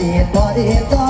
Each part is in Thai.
ดีบ่ดีก็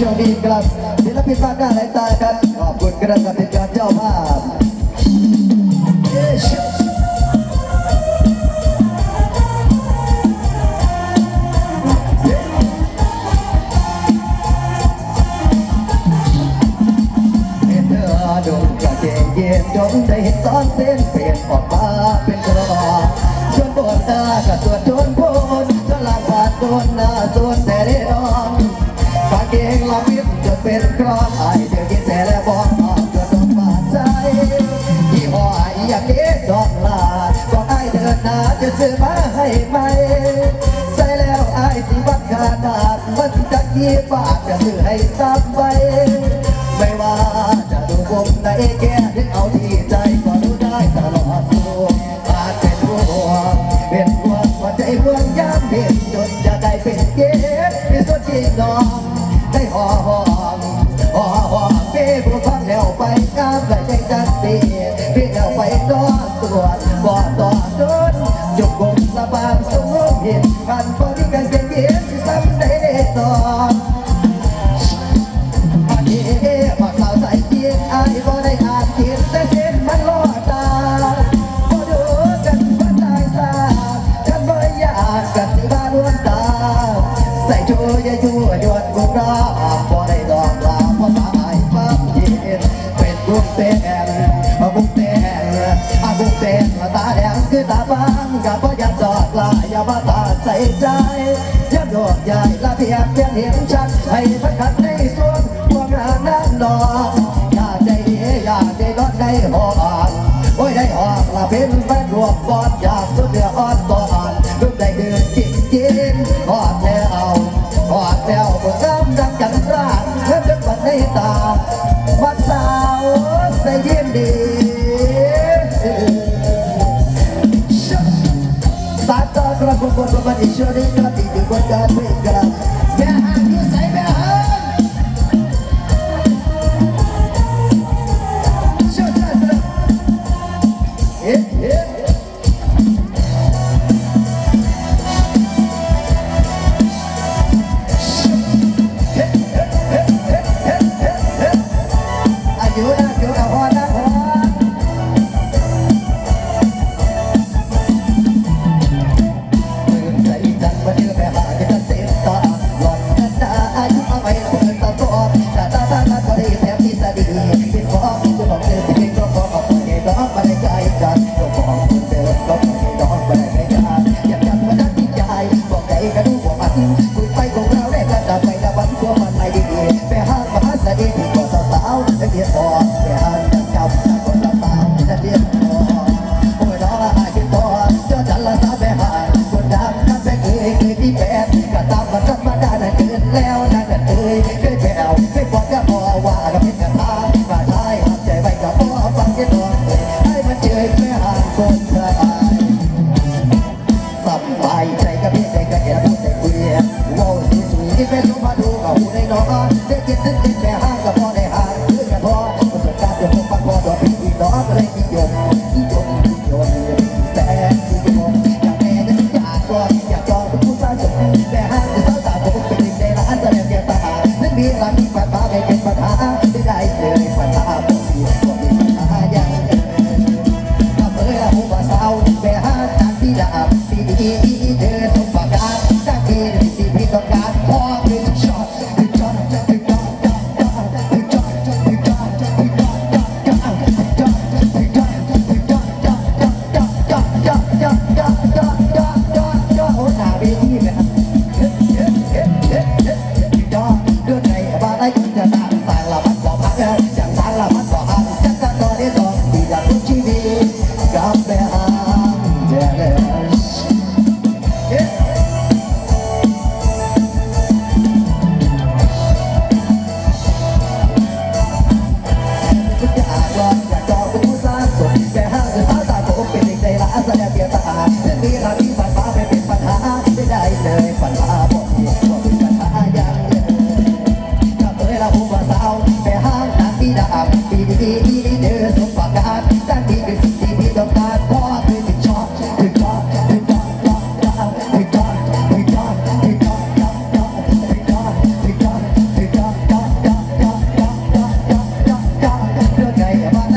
ช่วงนี้ครับศิลปินมากหาหลายตาครับขอบคุณกระสับเป็นการเจ้ามา กอนไเสียงกินแต่และบอกตอบจนลมบาดใจที่หอไออยากเก็บดอกลาก่อนไเดินน้าจะซื้อมาให้ไหมใส่แล้วไอสิบัดขาาดมันจะกี่บาทจะซื้อให้ซ้ำไไม่ว่าจะดูผมไหนแกถึเอาที่ ต้นกุ๊กเต้นอากุ๊กเต้นตาแดงคือตาบางกับพอยัดดอกลาอย่ามาตาใส่ใจยัดดอกใหญ่ละเพียงเพียงเห็นชัดให้พันขัดในส่วนพวกงานนั้นนอนอยากใจดีอยากใจร้อนได้หอนโอ้ยได้ออกละเป็นแฟนรวมบอดอยากสุดเดืออ่อน สาตาก sudden Yeah.